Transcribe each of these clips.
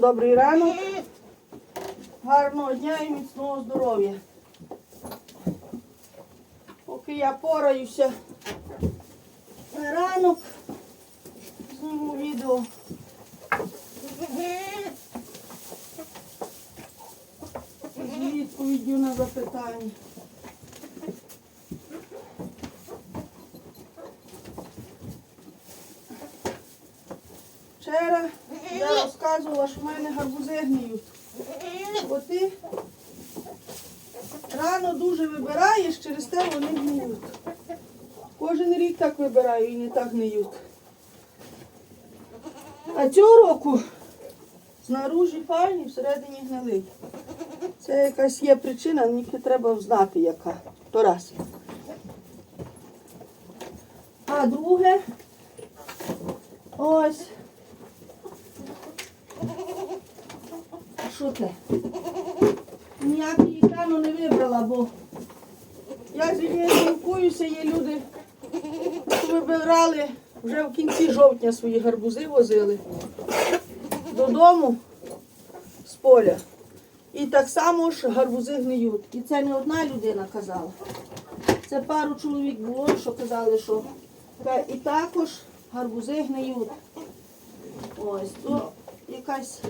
Добрий ранок. Гарного дня і міцного здоров'я. Поки я пораюся на ранок, зніму відео. З відповіддю на запитання. Вчора я розказувала, що в мене гарбузи гниють. Бо ти рано дуже вибираєш, через те вони гниють. Кожен рік так вибираю і не так гниють. А цього року знаружі файні, всередині гнилий. Це якась є причина, мені треба знати яка. То раз. А друге, ось. Що це? Ніякий екрану не вибрала, бо я з спілкуюся, є люди, що вибирали вже в кінці жовтня свої гарбузи возили додому з поля. І так само ж гарбузи гниють. І це не одна людина казала. Це пару чоловік було, що казали, що і також гарбузи гниють. Ось, то якась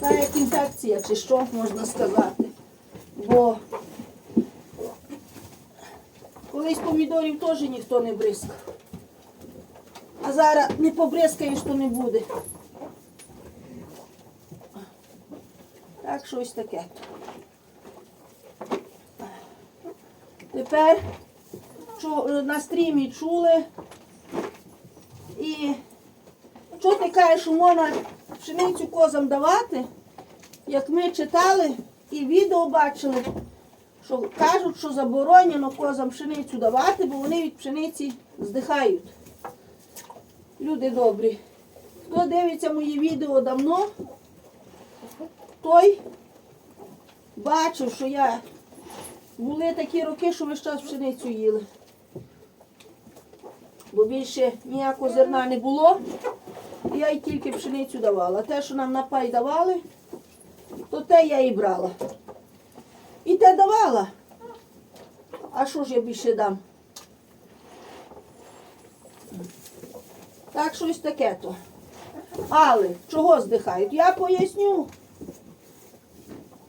та як інфекція, чи що можна сказати. Бо колись помідорів теж ніхто не бризкав. А зараз не побризкаєш, то не буде. Так, щось таке. Тепер на стрімі чули. І що ти кажеш, що можна пшеницю козам давати? Як ми читали і відео бачили, що кажуть, що заборонено козам пшеницю давати, бо вони від пшениці здихають. Люди добрі. Хто дивиться мої відео давно, той бачив, що я були такі роки, що весь час пшеницю їли. Бо більше ніякого зерна не було. Я й тільки пшеницю давала. Те, що нам на пай давали, то те я і брала. І те давала. А що ж я більше дам? Так щось таке то. Але чого здихають? Я поясню.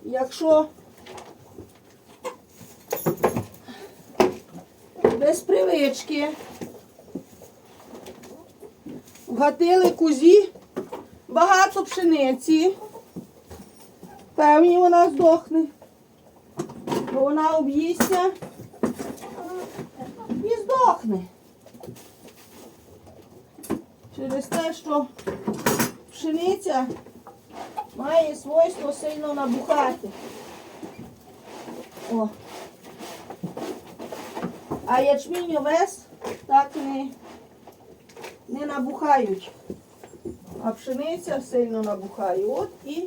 Якщо без привички вгатили кузі багато пшениці, певні вона здохне, бо вона об'їсться і здохне. Через те, що пшениця має свойство сильно набухати. О. А ячмінь овес так не, не набухають. А пшениця сильно набухає. От і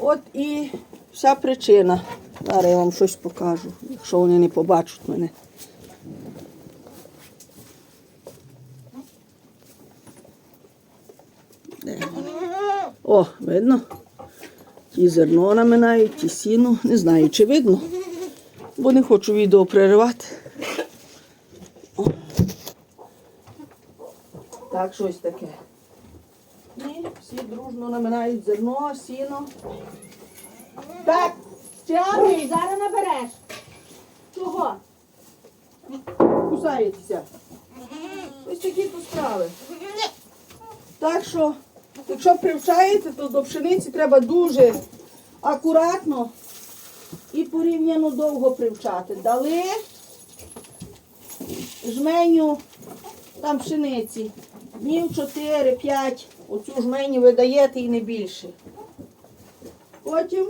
от і вся причина. Зараз я вам щось покажу, якщо вони не побачать мене. О, видно? Ті зерно наминають, ті сіно. Не знаю, чи видно, бо не хочу відео переривати. Так, щось таке. І всі дружно наминають зерно, сіно. Так, Ой, зараз набереш. Чого? кусається. Ось такі то справи. Так що, якщо привчаєте, то до пшениці треба дуже акуратно і порівняно довго привчати. Дали жменю там пшениці. Днів 4-5. Оцю жменю ви даєте і не більше. Потім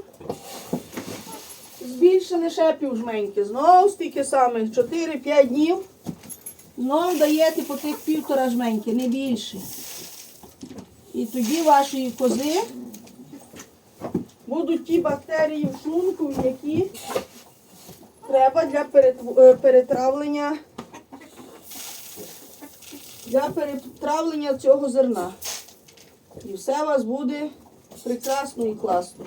збільшили ще півжменьки. Знову стільки саме, 4-5 днів. Знову даєте по тих півтора жменьки, не більше. І тоді вашої кози будуть ті бактерії в шлунку, які треба для е, перетравлення для перетравлення цього зерна. І все у вас буде прекрасно і класно.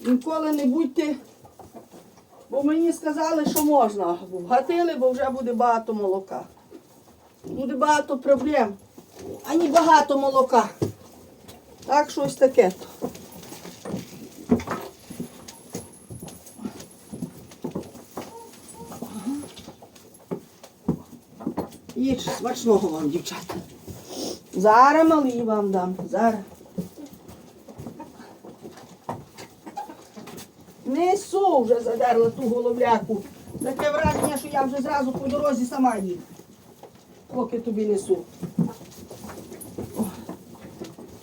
Ніколи не будьте, бо мені сказали, що можна. Вгатили, бо вже буде багато молока. Буде багато проблем, а не багато молока. Так, щось таке. то. Їж, смачного вам, дівчата. Зараз малий вам дам. Зараз. Несу вже задерла ту головляку. Таке враження, що я вже зразу по дорозі сама їду. Поки тобі несу.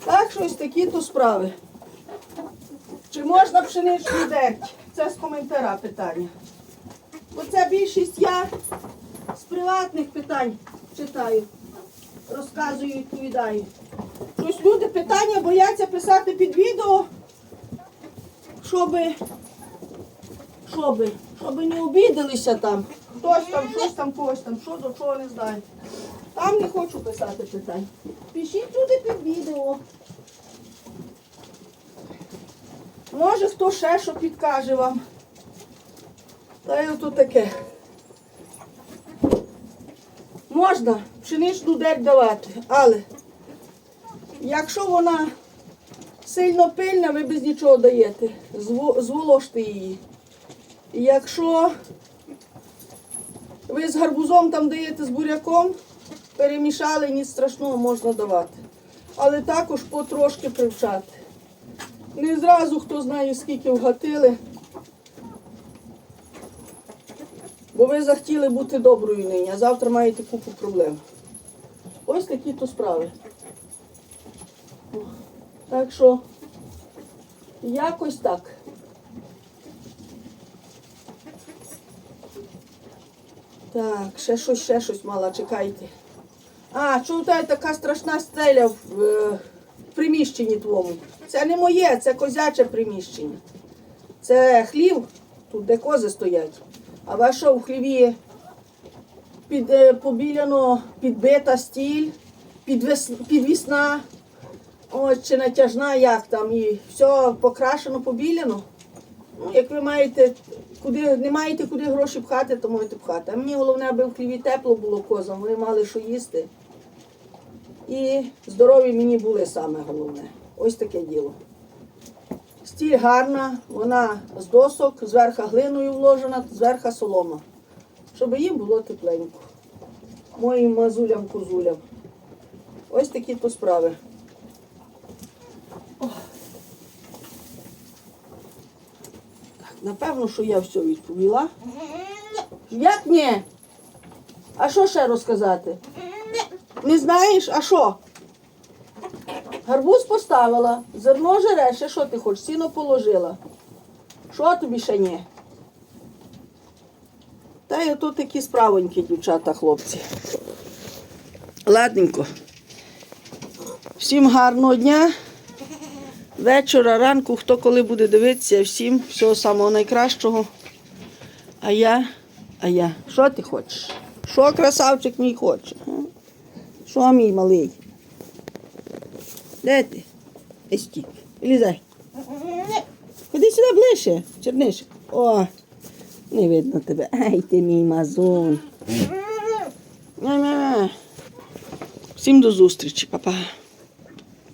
Так, щось такі то справи. Чи можна пшеничну дерть? Це з коментара питання. Оце більшість я приватних питань читаю, розказую, відповідаю. Щось люди питання бояться писати під відео, щоби, щоби, щоби не обідалися там. Хтось там, щось там, когось там, що до чого не знаю. Там не хочу писати питань. Пишіть люди під відео. Може, хто ще що підкаже вам. Та й ото таке. Можна пшеничну дерть давати, але якщо вона сильно пильна, ви без нічого даєте. Зво- Зволожте її. Якщо ви з гарбузом там даєте з буряком, перемішали, ніч страшного можна давати. Але також потрошки привчати. Не зразу хто знає, скільки вгатили. Бо ви захотіли бути доброю нині, а завтра маєте купу проблем. Ось такі то справи. Так що якось так. Так, ще щось, ще щось мала, чекайте. А, чому та така страшна стеля в, е, приміщенні твоєму? Це не моє, це козяче приміщення. Це хлів, тут де кози стоять. А ваш що в хліві під, е, побіляно підбита стіль, підвес, підвісна, ось чи натяжна, як там, і все покрашено, побіляно. Ну, як ви маєте, куди, не маєте куди гроші пхати, то можете пхати. А мені головне, аби в хліві тепло було козам, вони мали що їсти. І здорові мені були саме головне. Ось таке діло. Стіль гарна, вона з досок, зверху глиною вложена, зверху солома. Щоб їм було тепленько. Моїм мазулям козулям. Ось такі то справи. Ох. Так, напевно, що я все відповіла. Як ні? А що ще розказати? Не знаєш, а що? Гарбуз поставила, зерно жере, ще що ти хочеш, сіно положила. Що тобі ще ні? Та й ото такі справонькі, дівчата, хлопці. Ладненько. Всім гарного дня. Вечора, ранку, хто коли буде дивитися, всім всього самого найкращого. А я, а я. Що ти хочеш? Що красавчик мій хоче? Що мій малий? Де ти? Естік. Вилізай. Ходи сюди ближче, черниш. О, не видно тебе. Ай ти мій мазун. Всім до зустрічі, папа.